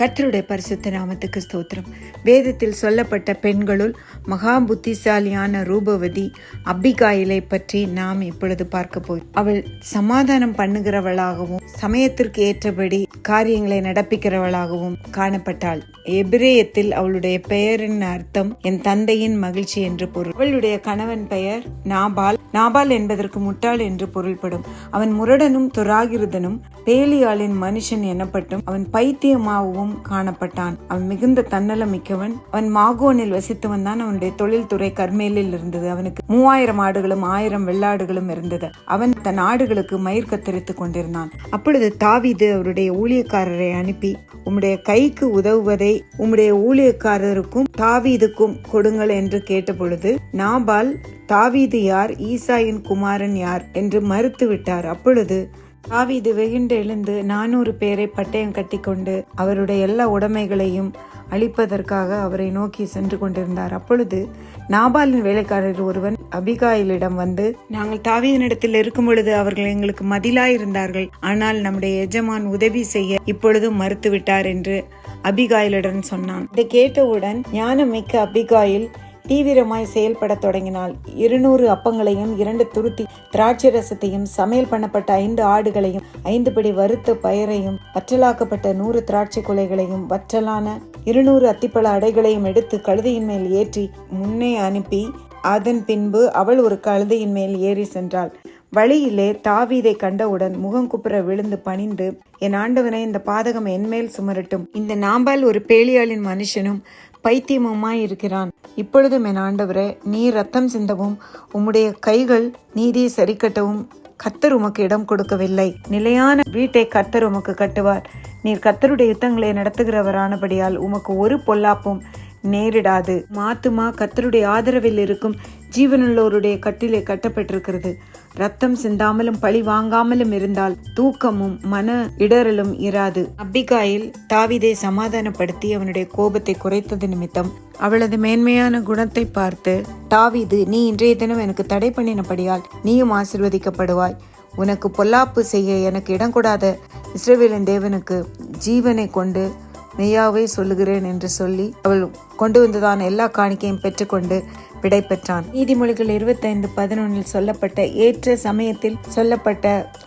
கர்த்தருடைய பரிசுத்த நாமத்துக்கு ஸ்தோத்திரம். வேதத்தில் சொல்லப்பட்ட பெண்களுள் மகா புத்திசாலியான ரூபவதி அப்பிகாயிலை பற்றி நாம் இப்பொழுது பார்க்க போய் அவள் சமாதானம் பண்ணுகிறவளாகவும் சமயத்திற்கு ஏற்றபடி காரியங்களை நடப்பிக்கிறவளாகவும் காணப்பட்டாள். எபிரேயத்தில் அவளுடைய பெயரின் அர்த்தம் என் தந்தையின் மகிழ்ச்சி என்று பொருள். அவளுடைய கணவன் பெயர் நாபால். நாபால் என்பதற்கு முட்டாள் என்று பொருள்படும். அவன் முரடனும் துராகிருதனும் பேலியாளின் மனுஷன் எனப்பட்டும் அவன் பைத்தியமாகவும் காணப்பட்டான். அவன் மிகுந்த தன்னலம் மிக்கவன். அவன் மாகோனில் வசித்து வந்தான் அவனுடைய தொழில்துறை கர்மேலில் இருந்தது. அவனுக்கு மூவாயிரம் ஆடுகளும் ஆயிரம் வெள்ளாடுகளும் இருந்தது. அவன் தன் ஆடுகளுக்கு மயிர் கத்தரித்துக் கொண்டிருந்தான். அப்பொழுது தாவிது அவருடைய ஊழியக்காரரை அனுப்பி உம்முடைய கைக்கு உதவுவதை உம்முடைய ஊழியக்காரருக்கும் தாவீதுக்கும் கொடுங்கள் என்று கேட்டபொழுது நாபால் தாவீது யார்? ஈசாயின் குமாரன் யார்? என்று மறுத்து விட்டார் அப்பொழுது தாவீது வெகுண்டு எழுந்து நானூறு பேரை பட்டயம் கட்டிக்கொண்டு அவருடைய எல்லா உடைமைகளையும் அழிப்பதற்காக அவரை நோக்கி சென்று கொண்டிருந்தார். அப்பொழுது நாபாலின் வேலைக்காரர் ஒருவன் அபிகாயிலிடம் வந்து நாங்கள் தாவீதனிடத்தில் இருக்கும் பொழுது அவர்கள் எங்களுக்கு மதிலாயிருந்தார்கள். ஆனால் நம்முடைய எஜமான் உதவி செய்ய இப்பொழுதும் மறுத்துவிட்டார் என்று அபிகாயிலுடன் சொன்னான். இதை கேட்டவுடன் ஞானமிக்க அபிகாயில் தீவிரமாய் செயல்படத் தொடங்கினாள் இருநூறு அப்பங்களையும் இரண்டு துருத்தி திராட்சை ரசத்தையும் சமையல் பண்ணப்பட்ட ஐந்து ஆடுகளையும் ஐந்து படி வறுத்த பயரையும் வற்றலாக்கப்பட்ட நூறு திராட்சை குலைகளையும் வற்றலான இருநூறு அத்திப்பழ அடைகளையும் எடுத்து கழுதையின் மேல் ஏற்றி முன்னே அனுப்பி அதன் பின்பு அவள் ஒரு கழுதையின் மேல் ஏறி சென்றாள். வழியிலே தாவீதை கண்டவுடன் முகங்குப்புற விழுந்து பணிந்து என் ஆண்டவனை இந்த பாதகம் என்மேல் சுமரட்டும். இந்த நாம்பால் ஒரு பேலியாளின் மனுஷனும் பைத்தியமுமாய் இருக்கிறான் இப்பொழுதும் என் ஆண்டவரே நீ ரத்தம் சிந்தவும். உம்முடைய கைகள் நீதியை சரிக்கட்டவும். கத்தர் உமக்கு இடம் கொடுக்கவில்லை. நிலையான வீட்டை கத்தர் உமக்கு கட்டுவார். நீர் கத்தருடைய யுத்தங்களை நடத்துகிறவரானபடியால் உமக்கு ஒரு பொல்லாப்பும் நேரிடாது. மாத்துமா கத்தருடைய ஆதரவில் இருக்கும் ஜீவனுள்ளோருடைய கட்டிலே கட்டப்பட்டிருக்கிறது. ரத்தம் சிந்தாமலும் பழி வாங்காமலும் இருந்தால் தூக்கமும் மன இடறலும் இராது. அப்பிகாயில் தாவிதை சமாதானப்படுத்தி அவனுடைய கோபத்தை குறைத்தது நிமித்தம் அவளது மேன்மையான குணத்தை பார்த்து தாவிது நீ இன்றைய தினம் எனக்கு தடை பண்ணினபடியால் நீயும் ஆசிர்வதிக்கப்படுவாய். உனக்கு பொல்லாப்பு செய்ய எனக்கு இடம் கூடாத இஸ்ரேவேலின் தேவனுக்கு ஜீவனை கொண்டு மெய்யாவே சொல்லுகிறேன் என்று சொல்லி அவள் கொண்டு வந்ததான எல்லா காணிக்கையும் பெற்றுக்கொண்டு விடை பெற்றான். நீதிமொழிகள் இருபத்தைந்து பதினொன்றில் சொல்லப்பட்ட ஏற்ற சமயத்தில் சொல்லப்பட்ட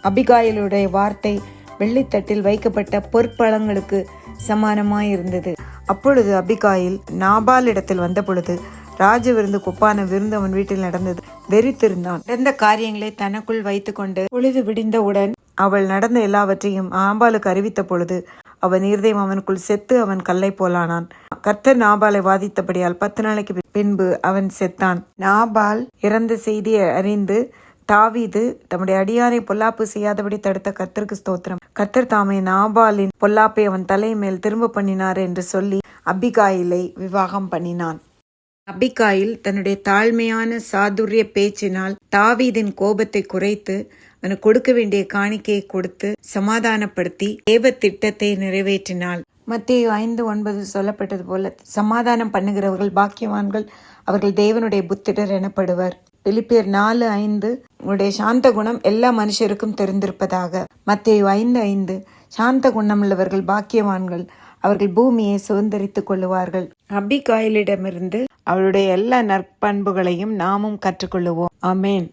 அபிகாயலுடைய வார்த்தை வெள்ளித்தட்டில் வைக்கப்பட்ட பொற்பழங்களுக்கு சமானமாயிருந்தது. அப்பொழுது அபிகாயில் நாபாலிடத்தில் வந்த பொழுது ராஜ விருந்து கொப்பான விருந்து அவன் வீட்டில் நடந்தது வெறித்திருந்தான். நடந்த காரியங்களை தனக்குள் வைத்துக்கொண்டு பொழுது விடிந்தவுடன் அவள் நடந்த எல்லாவற்றையும் ஆம்பாலுக்கு அறிவித்த பொழுது அவன் இருதயம் அவனுக்குள் செத்து அவன் கல்லை போலானான். கர்த்தர் நாபாலை வாதித்தபடியால் பத்து நாளைக்கு பின்பு அவன் செத்தான். நாபால் இறந்த செய்தியை அறிந்து தாவீது தம்முடைய அடியாரை பொல்லாப்பு செய்யாதபடி தடுத்த கர்த்தருக்கு ஸ்தோத்திரம். கர்த்தர் தாமே நாபாலின் பொல்லாப்பை அவன் தலை மேல் திரும்ப பண்ணினார் என்று சொல்லி அபிகாயிலை விவாகம் பண்ணினான். அபிகாயில் தன்னுடைய தாழ்மையான சாதுரிய பேச்சினால் தாவீதின் கோபத்தை குறைத்து அவனுக்கு கொடுக்க வேண்டிய காணிக்கையை கொடுத்து சமாதானப்படுத்தி தேவ திட்டத்தை நிறைவேற்றினாள். மத்திய ஐந்து ஒன்பது சொல்லப்பட்டது போல சமாதானம் பண்ணுகிறவர்கள் பாக்கியவான்கள் அவர்கள் தேவனுடைய புத்திடர் எனப்படுவர். பிலிப்பியர் நாலு ஐந்து உங்களுடைய சாந்த குணம் எல்லா மனுஷருக்கும் தெரிந்திருப்பதாக. மத்திய ஐந்து ஐந்து சாந்த குணம் உள்ளவர்கள் பாக்கியவான்கள் அவர்கள் பூமியை சுதந்திரித்துக் கொள்ளுவார்கள். அபிகாயிலிடமிருந்து அவளுடைய எல்லா நற்பண்புகளையும் நாமும் கற்றுக்கொள்ளுவோம். அமேன்